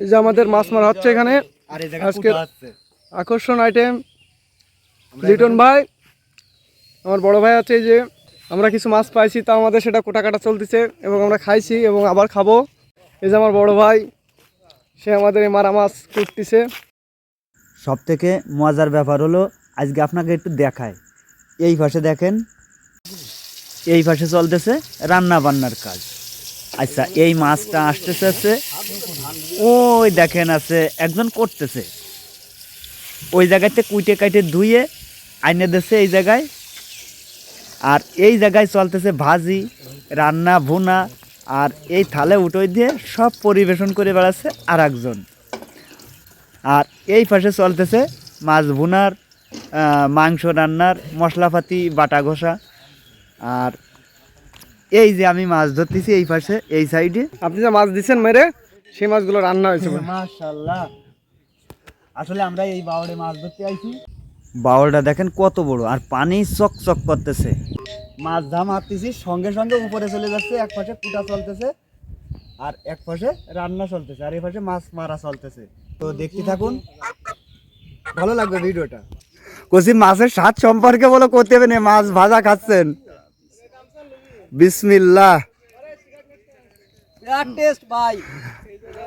এই যে আমাদের মাছ মারা হচ্ছে এখানে। আর এই জায়গায় আজকে- আকর্ষণ আইটেম লিটন ভাই আমার বড় ভাই আছে এই যে আমরা কিছু মাছ পাইছি তা আমাদের সেটা কোটা কাটা চলতেছে এবং আমরা খাইছি এবং আবার খাব। এই যে আমার বড় ভাই সে আমাদের এই মারা মাছ কুটতেছে। সব থেকে মজার ব্যাপার হলো আজকে আপনাকে একটু দেখায়। এই পাশে দেখেন এই পাশে চলতেছে রান্না বান্নার কাজ। আচ্ছা এই মাছটা আসতেছে ওই দেখেন আছে, একজন করতেছে। ওই জায়গাতে কুইটে কাইটে ধুয়ে আইনে দিচ্ছে এই জায়গায়। আর এই জায়গায় চলতেছে ভাজি, রান্না, ভুনা, আর এই থালে উঠোই দিয়ে সব পরিবেশন করে বেড়াচ্ছে আর একজন আর এই পাশে চলতেছে মাছ ভুনার মাংস রান্নার, মশলাপাতি, বাটা ঘষা। আর এই যে আমি মাছ ধরতেছি এই পাশে, এই সাইডে। আপনি যে মাছ দিচ্ছেন মেরে সেই মাছগুলো রান্না হয়েছে। মাশাল্লাহ আসলে আমরা এই বাওড়ে মাছ ধরতে আইছি। বাওড়টা দেখেন কত বড় আর পানি চক চক করতেছে। মাছ ধা মারতেছি সঙ্গে সঙ্গে উপরে চলে যাচ্ছে এক পাশে কুটা চলতেছে আর এক পাশে রান্না চলতেছে আর এই পাশে মাছ মারা চলতেছে। তো দেখতে থাকুন ভালো লাগবে ভিডিওটা। কচি মাছের স্বাদ সম্পর্কে বলো করতে হবে না মাছ ভাজা খাচ্ছেন? বিসমিল্লাহ। লগত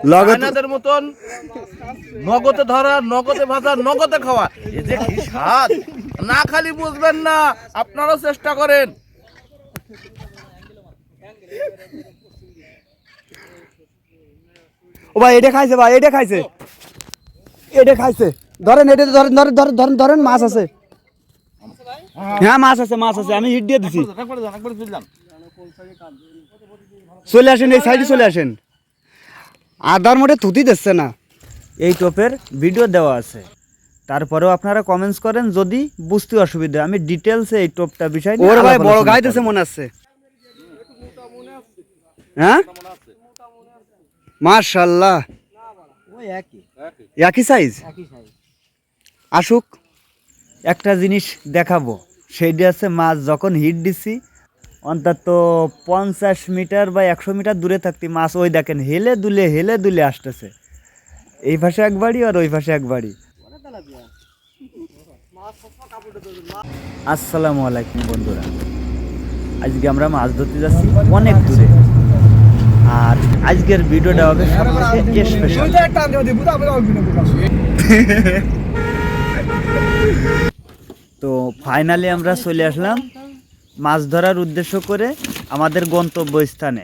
চায়নাদের মতন নগদে ধরা নগদে ভাজা নগদে খাওয়া। এই যে কি স্বাদ? না খালি বুঝবেন না আপনারাও চেষ্টা করেন। ও ভাই এটা খাইছে ভাই এটা খাইছে। এটা খাইছে। ধরেন এটা ধরেন ধরেন ধরেন ধরেন ধরেন মাছ আছে। হ্যাঁ মাছ আছে মাছ আছে আমি হিট দিয়ে দিছি। চলে আসেন এই সাইডে চলে আসেন। আদার মোটে থুতি দিচ্ছে না। এই টোপের ভিডিও দেওয়া আছে। তারপরেও আপনারা কমেন্টস করেন যদি বুঝতে অসুবিধা। আমি ডিটেলসে এই টোপটা বিষয় ওর ভাই বড় গাইতেছে। মনে আছে। হ্যাঁ? মাশাল্লাহ একই। সাইজ আসুক। একটা জিনিস দেখাবো। সেইটা আছে মাছ যখন হিট দিছি অন্তত পঞ্চাশ মিটার বা একশো মিটার দূরে থাকতে মাছ ওই দেখেন হেলে দুলে হেলে দুলে আসতেছে। এই পাশে এক বাড়ি আর ওই পাশে এক বাড়ি আসসালামু আলাইকুম বন্ধুরা। আজকে আমরা মাছ ধরতে যাচ্ছি অনেক দূরে। আর আজকের ভিডিওটা হবে সবথেকে স্পেশাল তো ফাইনালি আমরা চলে আসলাম। মাছ ধরার উদ্দেশ্য করে আমাদের গন্তব্য স্থানে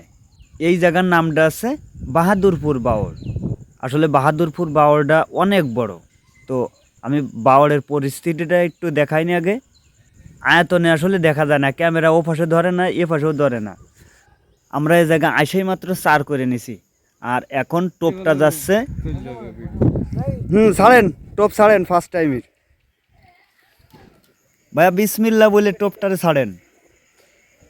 এই জায়গার নামটা আছে বাহাদুরপুর বাওড় আসলে বাহাদুরপুর বাওড়টা অনেক বড়। তো আমি বাওড়ের পরিস্থিতিটা একটু দেখাইনি আগে। আয়তনে আসলে দেখা যায় না, ক্যামেরা ও পাশে ধরে না, এ পাশেও ধরে না। আমরা এই জায়গা আইসেই মাত্র সার করে নিছি। আর এখন টোপটা যাচ্ছে। হুম, ছাড়েন, টোপ ছাড়েন ফার্স্ট টাইমের ভাইয়া বিসমিল্লা বলে টোপটারে ছাড়েন।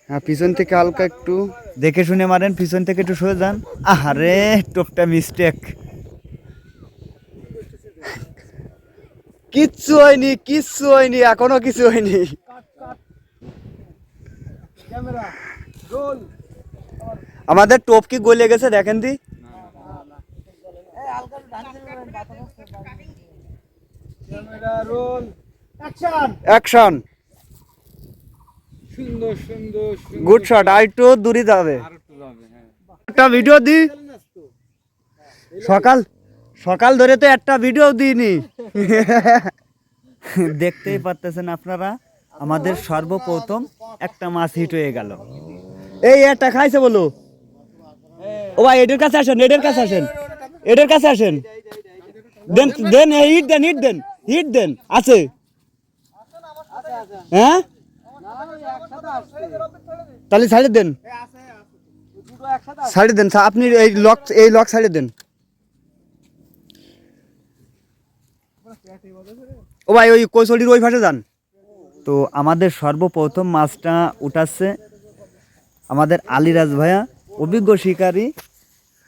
হ্যাঁ পিছন থেকে হালকা একটু। দেখে শুনে মারেন পিছন থেকে একটু সরে যান। আরে টোপটা মিস্টেক কিচ্ছু হয়নি কিচ্ছু হয়নি এখনও কিছু হয়নি। আমাদের টোপ কি গলে গেছে দেখেন দি। অ্যাকশন গুড শট আর একটু দূরে যাবে। একটা ভিডিও দি। সকাল সকাল ধরে তো একটা ভিডিও দিইনি। দেখতেই পারতেছেন আপনারা আমাদের সর্বপ্রথম একটা মাছ হিট হয়ে গেল। এই একটা খাইছে বলো। ও ভাই এদের কাছে আসেন এদের কাছে আসেন। এদের কাছে আসেন। দেন দেন হিট দেন হিট দেন হিট দেন আছে। হ্যাঁ? তাহলে ছাড়ে দেন। ছাড়ে দেন আপনি এই লক এই লক ছাড়ে দেন। ও ভাই ওই ওই পাশে যান। তো আমাদের সর্বপ্রথম মাছটা উঠাচ্ছে আমাদের আলিরাজ ভাইয়া অভিজ্ঞ শিকারী।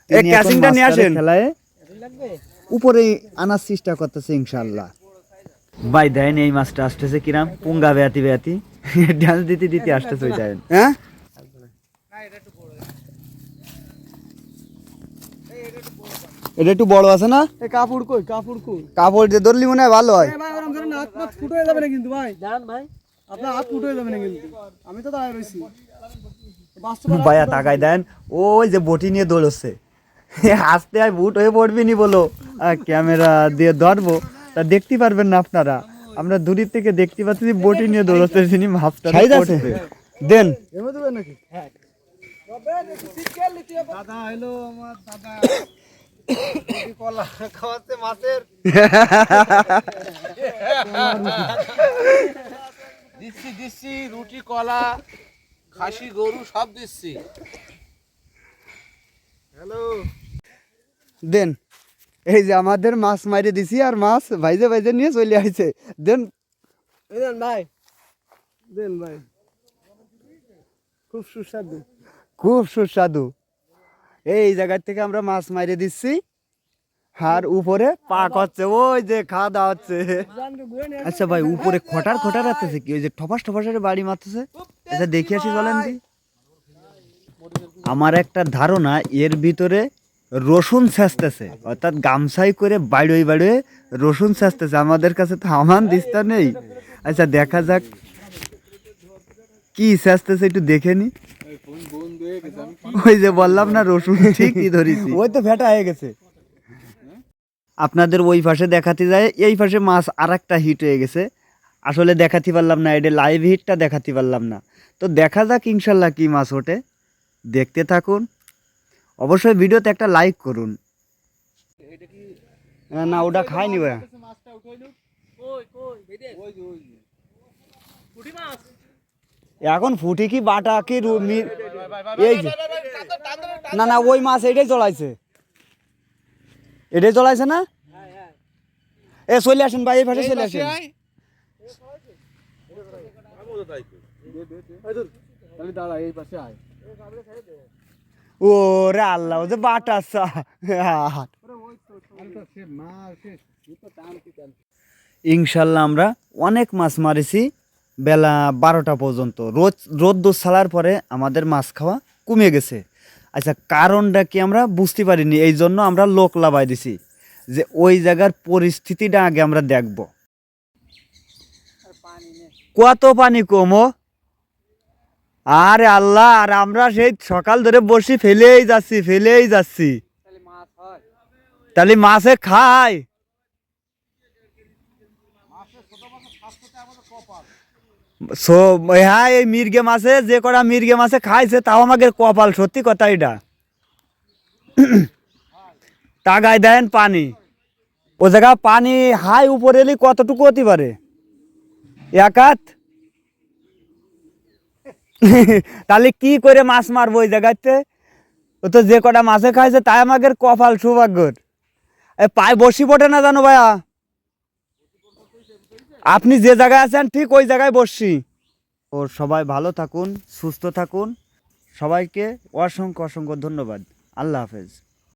এই ক্যাচিংটা নিয়ে আসেন। খেলায় উপরে আনার চেষ্টা করতেছে ইনশাল্লাহ ভাই দেন এই মাছটা আসতেছে কিরাম? পুঙ্গা বেয়াতি বেয়াতি। ডান্স দিতে দিতে আসতেছে ওই যায় হ্যাঁ? এটা একটু বড় আছে না? এ কাপড় কই কাপড় কই? কাপড় যে ধরলি মনে হয় ভালো হয়। ওরম ধরেন হাত ফুটো হয়ে যাবে না কিন্তু ভাই। জান ভাই। আপনার হাত ফুটো হয়ে যাবে না কিন্তু। আমি তো দাঁড়ায় রইছি ভাইয়া তাকাই দেন। ওই যে বটি নিয়ে দৌড়চ্ছে। আসতে হয় বুট হয়ে পড়বি নি বলো। আর ক্যামেরা দিয়ে ধরবো। তা দেখতে পারবেন না আপনারা। আমরা দূরের থেকে দেখতে পাচ্ছি যে বটি নিয়ে দৌড়চ্ছে তিনি মাছটা দেন। এমন দেবে নাকি? হ্যাঁ। দাদা হইল আমার দাদা। কলা খাওয়াতে মাছের। দিচ্ছি দিচ্ছি রুটি কলা খাসি গরু সব দিচ্ছি। হ্যালো। দেন। এই যে আমাদের মাছ মারিয়ে দিছি আর মাছ ভাইজে ভাইজে নিয়ে চলে আসছে দেন। দেন ভাই। দেন ভাই। খুব সুস্বাদু। খুব সুস্বাদু। এই জায়গা থেকে আমরা মাছ মারিয়ে দিচ্ছি। আর উপরে পাক হচ্ছে ওই যে খাওয়া দাওয়া হচ্ছে। আচ্ছা ভাই উপরে খটার খটার আসতেছে কি? ওই যে ঠপাস ঠপাসের বাড়ি মারতেছে। আচ্ছা দেখি আসি বলেন দি। আমার একটা ধারণা এর ভিতরে রসুন ছেঁচতেছে। অর্থাৎ গামছাই করে বাড়িয়ে বাড়িয়ে রসুন ছেঁচতেছে। আমাদের কাছে তো আমান দিস্তা নেই। আচ্ছা দেখা যাক কি ছেঁচতেছে একটু দেখে নি। ওই যে বললাম না রসুন ঠিকই ধরেছি। ওই তো ফেটা হয়ে গেছে। আপনাদের ওই পাশে দেখাতে যায় এই পাশে মাছ আর একটা হিট হয়ে গেছে। আসলে দেখাতে পারলাম না এটা লাইভ হিটটা দেখাতে পারলাম না। তো দেখা যাক ইনশাল্লাহ কি মাছ ওঠে। দেখতে থাকুন। অবশ্যই ভিডিওতে একটা লাইক করুন। না, না ওটা খায়নি এখন ফুটি কি বাটা কি এই যে। না না ওই মাছ এটাই চলাইছে এটাই চলাইছে না? এ চলে আসেন ভাই এই পাশে চলে আসেন। দাঁড়া এই পাশে আয়। ও রে আল্লাহ, ও যে বাটা সা ইনশাল্লাহ আমরা অনেক মাছ মারিছি বেলা বারোটা পর্যন্ত। রোদ রোদ্দুর ছাড়ার পরে আমাদের মাছ খাওয়া কমে গেছে। আচ্ছা কারণটা কি আমরা বুঝতে পারিনি, এই জন্য আমরা লোক লাভাই দিছি যে ওই জায়গার পরিস্থিতিটা আগে আমরা দেখব। কত পানি কমো? আরে আল্লাহ আর আমরা সেই সকাল ধরে বসি ফেলেই যাচ্ছি ফেলেই যাচ্ছি। তাহলে মাছে খাই। সো হ্যাঁ এই মির্গে মাছে যে কটা মির্গে মাছে খাইছে তাও আমাকে কপাল সত্যি কথা এটা। টাগায় দেন পানি। ও জায়গা পানি হাই উপরে এলে কতটুকু হতে পারে? একাত তাহলে কি করে মাছ মারবো ওই জায়গাতে? ও তো যে কটা মাছে খাইছে, তাই আমাদের কপাল সৌভাগ্যর। পায়ে বসি পটে না জানো ভাইয়া? আপনি যে জায়গায় আছেন, ঠিক ওই জায়গায় বসছি। ও সবাই ভালো থাকুন, সুস্থ থাকুন। সবাইকে অসংখ্য অসংখ্য ধন্যবাদ। আল্লাহ হাফেজ।